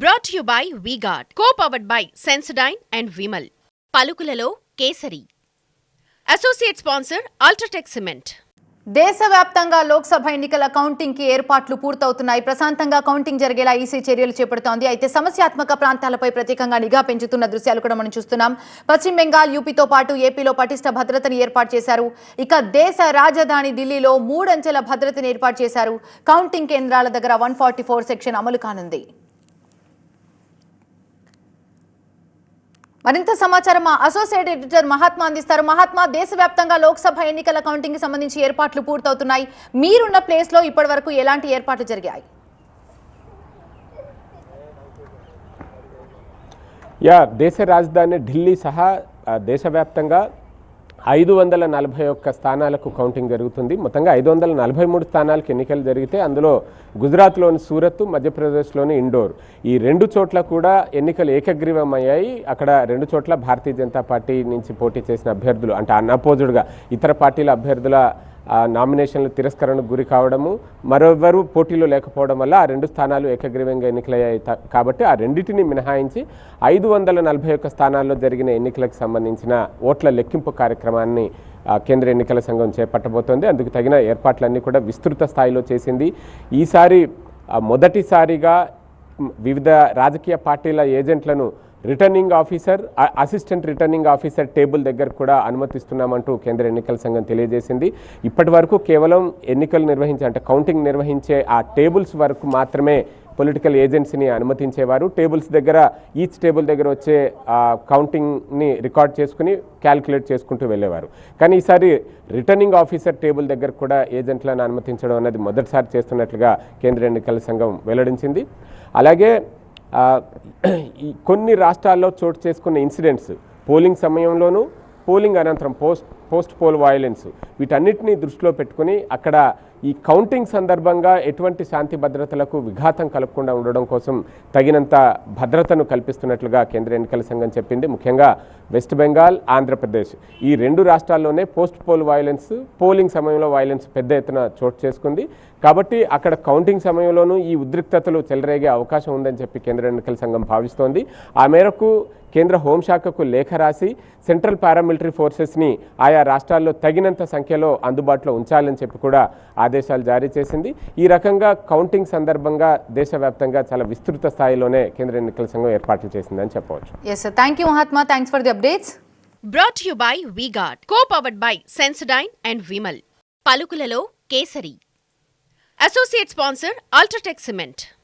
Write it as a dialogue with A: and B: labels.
A: Brought you by Vguard co powered by Sensodyne and Vimal పలుకులలో Kesari. Associate sponsor UltraTech cement
B: దేశవ్యాప్తంగా లోక్సభ ఎన్నికల కౌంటింగ్కి ఏర్పాట్లు పూర్తవుతున్నాయి. ప్రశాంతంగా కౌంటింగ్ జరిగేలా ఈసీ చర్యలు చేపడుతోంది. అయితే సమస్యాత్మక ప్రాంతాలపై ప్రత్యేకంగా నిఘా పెంచుతున్న దృశ్యాలు కూడా మనం చూస్తున్నాం. పశ్చిమ బెంగాల్ యూపీతో పాటు ఏపీలో పటిష్ట భద్రతను ఏర్పాటు చేశారు. ఇక దేశ రాజధాని ఢిల్లీలో మూడంచెల భద్రతను ఏర్పాటు చేశారు. కౌంటింగ్ కేంద్రాల దగ్గర వన్ ఫార్టీ ఫోర్ సెక్షన్ అమలు కానుంది. మరింత సమాచారం మా అసోసియేట్ ఎడిటర్ మహాత్మా అందిస్తారు. మహాత్మా దేశవ్యాప్తంగా లోక్సభ ఎన్నికల కౌంటింగ్కి సంబంధించి ఏర్పాట్లు పూర్తవుతున్నాయి. మీరున్న ప్లేస్లో ఇప్పటి వరకు ఎలాంటి ఏర్పాట్లు జరిగాయి?
C: యా దేశ రాజధాని ఢిల్లీ సహా దేశవ్యాప్తంగా ఐదు వందల నలభై ఒక్క స్థానాలకు కౌంటింగ్ జరుగుతుంది. మొత్తంగా ఐదు వందల నలభై మూడు స్థానాలకు ఎన్నికలు జరిగితే అందులో గుజరాత్లోని సూరత్ మధ్యప్రదేశ్లోని ఇండోర్. ఈ రెండు చోట్ల కూడా ఎన్నికలు ఏకగ్రీవం అయ్యాయి అక్కడ రెండు చోట్ల భారతీయ జనతా పార్టీ నుంచి పోటీ చేసిన అభ్యర్థులు అంటే అన్అపోజ్డ్గా ఇతర పార్టీల అభ్యర్థుల నామినేషన్లు తిరస్కరణకు గురి కావడము మరెవ్వరూ పోటీలో లేకపోవడం వల్ల ఆ రెండు స్థానాలు ఏకగ్రీవంగా ఎన్నికలయ్యాయి కాబట్టి ఆ రెండింటిని మినహాయించి ఐదు వందల నలభై ఒక్క స్థానాల్లో జరిగిన ఎన్నికలకు సంబంధించిన ఓట్ల లెక్కింపు కార్యక్రమాన్ని కేంద్ర ఎన్నికల సంఘం చేపట్టబోతోంది. అందుకు తగిన ఏర్పాట్లన్నీ కూడా విస్తృత స్థాయిలో చేసింది. ఈసారి మొదటిసారిగా వివిధ రాజకీయ పార్టీల ఏజెంట్లను returning officer assistant returning officer table దగ్గర కూడా అనుమతిస్తున్నామంటూ కేంద్ర ఎన్నికల సంఘం తెలియజేసింది. ఇప్పటి వరకు కేవలం ఎన్నికలు నిర్వహించే అంటే కౌంటింగ్ నిర్వహించే ఆ టేబుల్స్ వరకు మాత్రమే పొలిటికల్ ఏజెన్సీని అనుమతించేవారు. టేబుల్స్ దగ్గర ఈచ్ టేబుల్ దగ్గర వచ్చే కౌంటింగ్ని రికార్డ్ చేసుకుని క్యాల్కులేట్ చేసుకుంటూ వెళ్ళేవారు. కానీ ఈసారి రిటర్నింగ్ ఆఫీసర్ టేబుల్ దగ్గర కూడా ఏజెంట్లను అనుమతించడం అనేది మొదటిసారి చేస్తున్నట్లుగా కేంద్ర ఎన్నికల సంఘం వెల్లడించింది. అలాగే కొన్ని రాష్ట్రాల్లో చోటు చేసుకున్న ఇన్సిడెంట్స్ పోలింగ్ సమయంలోనూ పోలింగ్ అనంతరం పోస్ట్ పోస్ట్ పోల్ వయలెన్స్ వీటన్నిటిని దృష్టిలో పెట్టుకుని అక్కడ ఈ కౌంటింగ్ సందర్భంగా ఎటువంటి శాంతి భద్రతలకు విఘాతం కలగకుండా ఉండడం కోసం తగినంత భద్రతను కల్పిస్తున్నట్లుగా కేంద్ర ఎన్నికల సంఘం చెప్పింది. ముఖ్యంగా వెస్ట్ బెంగాల్ ఆంధ్రప్రదేశ్ ఈ రెండు రాష్ట్రాల్లోనే పోస్ట్ పోల్ వయలెన్స్ పోలింగ్ సమయంలో వయలెన్స్ పెద్ద ఎత్తున చోటు చేసుకుంది. కాబట్టి అక్కడ కౌంటింగ్ సమయంలోనూ ఈ ఉద్రిక్తతలు చెలరేగే అవకాశం ఉందని చెప్పి కేంద్ర ఎన్నికల సంఘం భావిస్తోంది. ఆ మేరకు కేంద్ర హోంశాఖకు లేఖ రాసి సెంట్రల్ పారామిలిటరీ ఫోర్సెస్ని ఆయా రాష్ట్రాల్లో తగినంత సంఖ్యలో అందుబాటులో ఉంచాలని చెప్పి కూడా ఆదేశాలు జారీ చేసింది. ఈ రకంగా కౌంటింగ్ సందర్భంగా దేశవ్యాప్తంగా చాలా విస్తృత స్థాయిలోనే కేంద్ర ఎన్నికల సంఘం ఏర్పాట్లు చేసిందని చెప్పవచ్చు.
B: Yes thank you Mahatma thanks for the updates
A: brought you by V Guard co powered by Sensodyne and Vimal పలుకులలో Kesari. Associate sponsor UltraTech cement